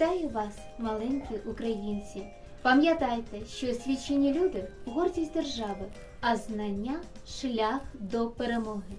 Вітаю вас, маленькі українці. Пам'ятайте, що освічені люди гордість держави, а знання шлях до перемоги.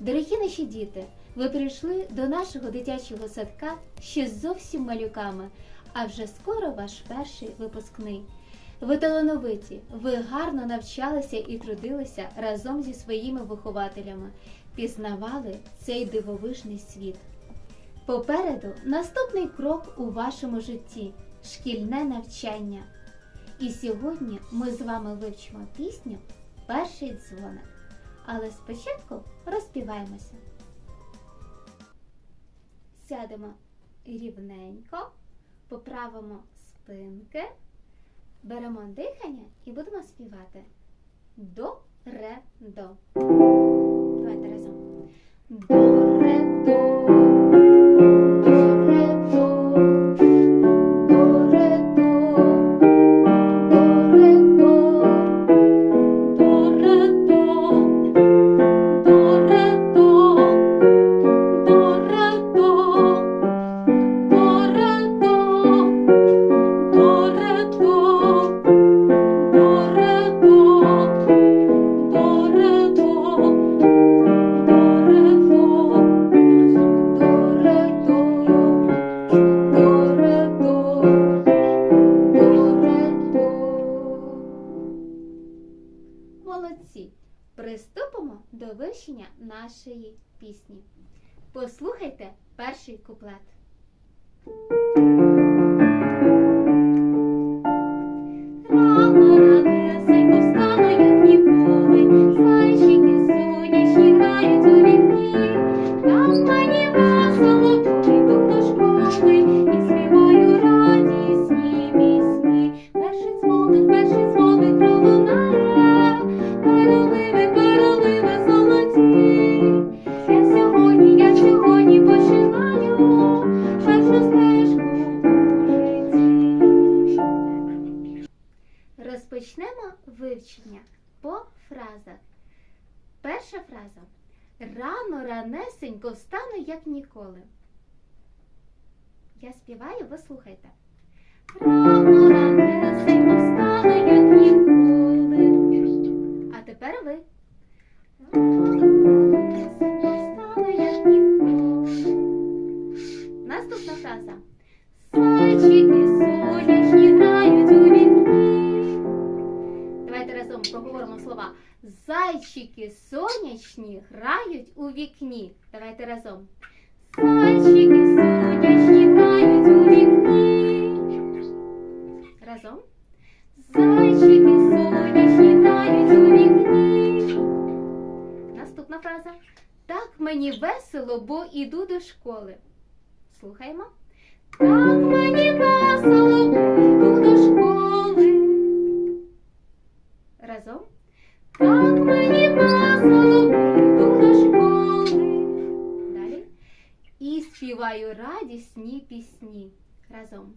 Дорогі наші діти, ви прийшли до нашого дитячого садка ще зовсім малюками, а вже скоро ваш перший випускний. Ви талановиті, ви гарно навчалися і трудилися разом зі своїми вихователями, пізнавали цей дивовижний світ. Попереду наступний крок у вашому житті шкільне навчання. І сьогодні ми з вами вивчимо пісню Перший дзвоник. Але спочатку розпіваємося. Сядемо рівненько, поправимо спинки, беремо дихання і будемо співати до, ре, до. Молодці! Приступимо до вивчення нашої пісні. Послухайте перший куплет. Розпочнемо вивчення по фразах. Перша фраза. Рано ранесенько встану, як ніколи. Я співаю, ви слухайте. Рано ранесенько встану, як ніколи. А тепер ви. Наступна фраза. Зайчики вікні. Давайте разом. Зайчики сонячні грають у вікні. Разом. Зайчики сонячні грають у вікні. Наступна фраза. Так мені весело, бо іду до школи. Слухаємо. Так мені весело, бо йду до школи. Разом. Так мені весело, бо співаю радісні пісні. Разом.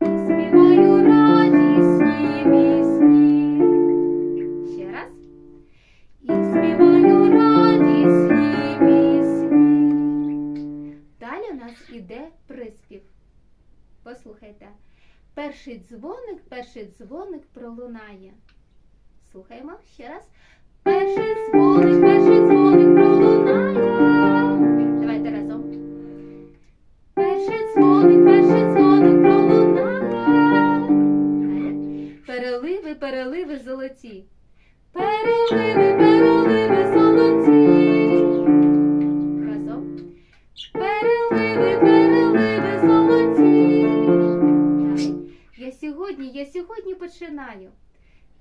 Співаю радісні пісні. Ще раз. І співаю радісні пісні. Далі у нас іде приспів. Послухайте. Перший дзвоник, перший дзвоник пролунає. Слухаємо ще раз. Перший дзвоник золоті. Переливи, переливи золоті. Разом. Переливи, переливи. Далі. Я сьогодні, я сьогодні починаю.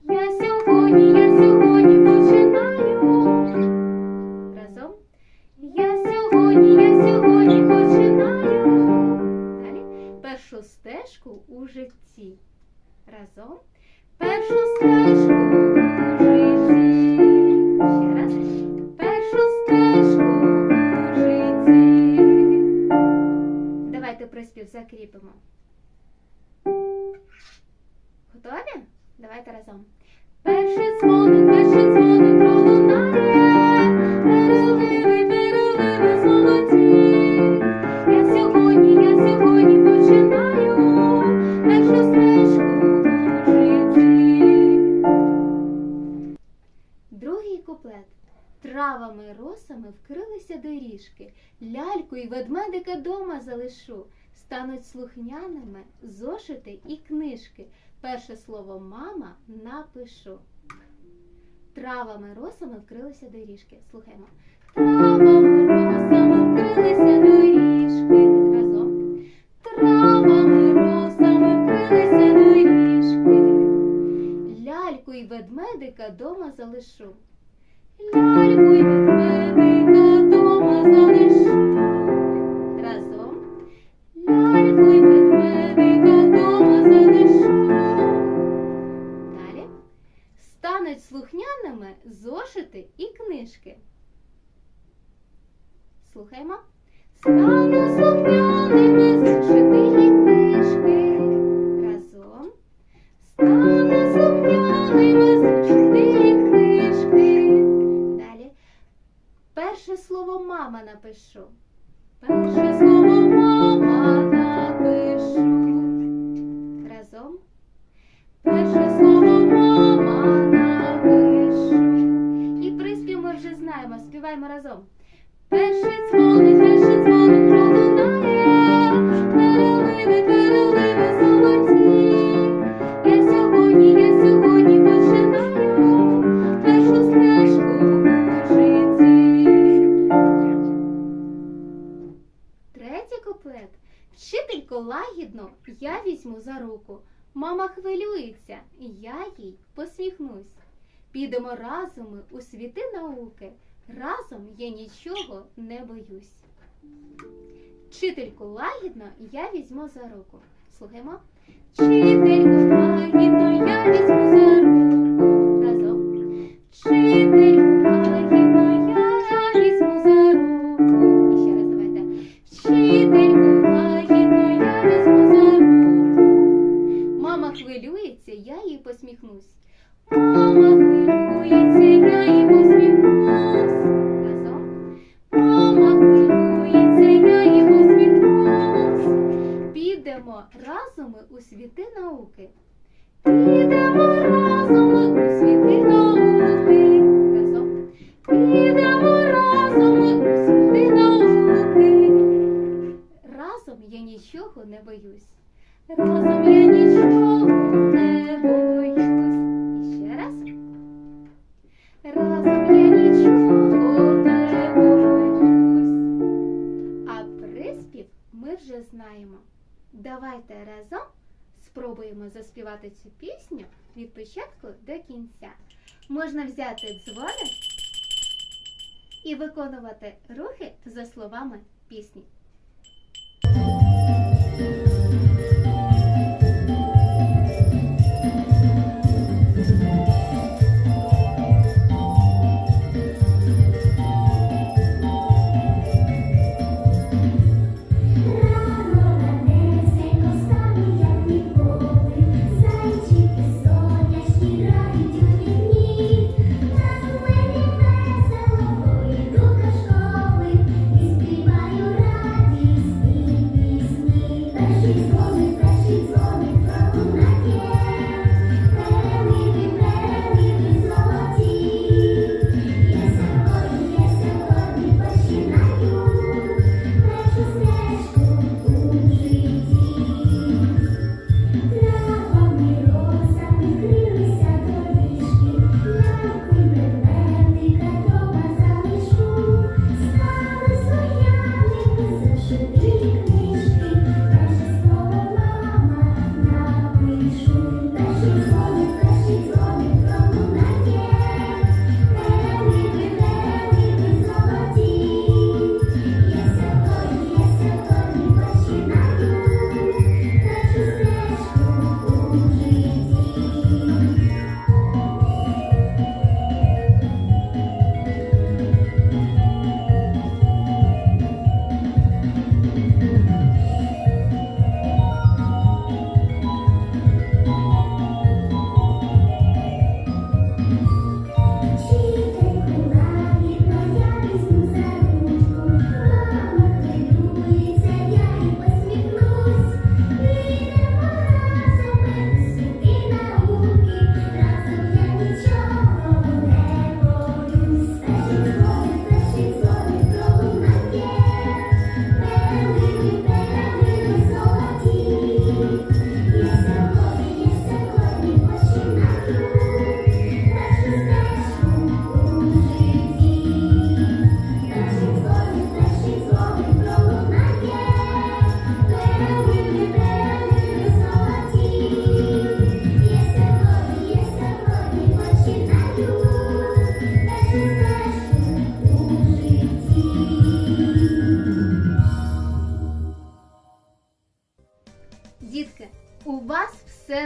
Я сьогодні, я сьогодні починаю. Разом. Я сьогодні, я сьогодні починаю. Далі. Першу стежку у житті. Разом. Першу стежку у житті. Ще раз. Першу стежку у житті. Давайте приспів закріпимо. Готові? Давайте разом. Перший дзвоник, доріжки, ляльку і ведмедика дома залишу. Стануть слухняними зошити і книжки. Перше слово мама напишу. Травами росами вкрилися доріжки. Слухаймо. Травами росами вкрилися доріжки. Разом. Травами росами вкрилися доріжки. Ляльку й ведмедика дома залишу. Ляльку й ведмедика книжки. Слухаємо. Стануть слухняними зошити і книжки. Разом. Стануть слухняними зошити і книжки. Далі. Перше слово мама напишу. Перше слово мама напишу. Разом. Перше слово знаємо. Співаємо разом. Перший дзвоник, перший дзвоник пролунає, переливи, переливи золоті. Я сьогодні, я сьогодні починаю першу стежку у житті. Третій куплет. Вчителько лагідно я візьму за руку. Мама хвилюється, я їй посміхнусь. Підемо разом у світи науки. Разом я нічого не боюсь. Вчительку лагідно я візьму за руку. Слухаємо. Вчительку лагідно науки. Підемо разом у світи науки. Разом. Підемо разом у світи науки. Разом я нічого не боюсь. Разом я нічого не боюсь. І ще раз. Разом я нічого не боюсь. А приспів ми вже знаємо. Давайте разом спробуємо заспівати цю пісню від початку до кінця. Можна взяти дзвоник і виконувати рухи за словами пісні.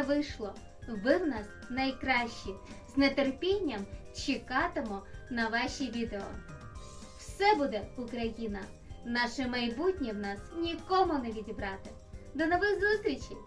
Вийшло. Ви в нас найкращі. З нетерпінням чекатимо на ваші відео. Все буде Україна! Наше майбутнє в нас нікому не відібрати. До нових зустрічей!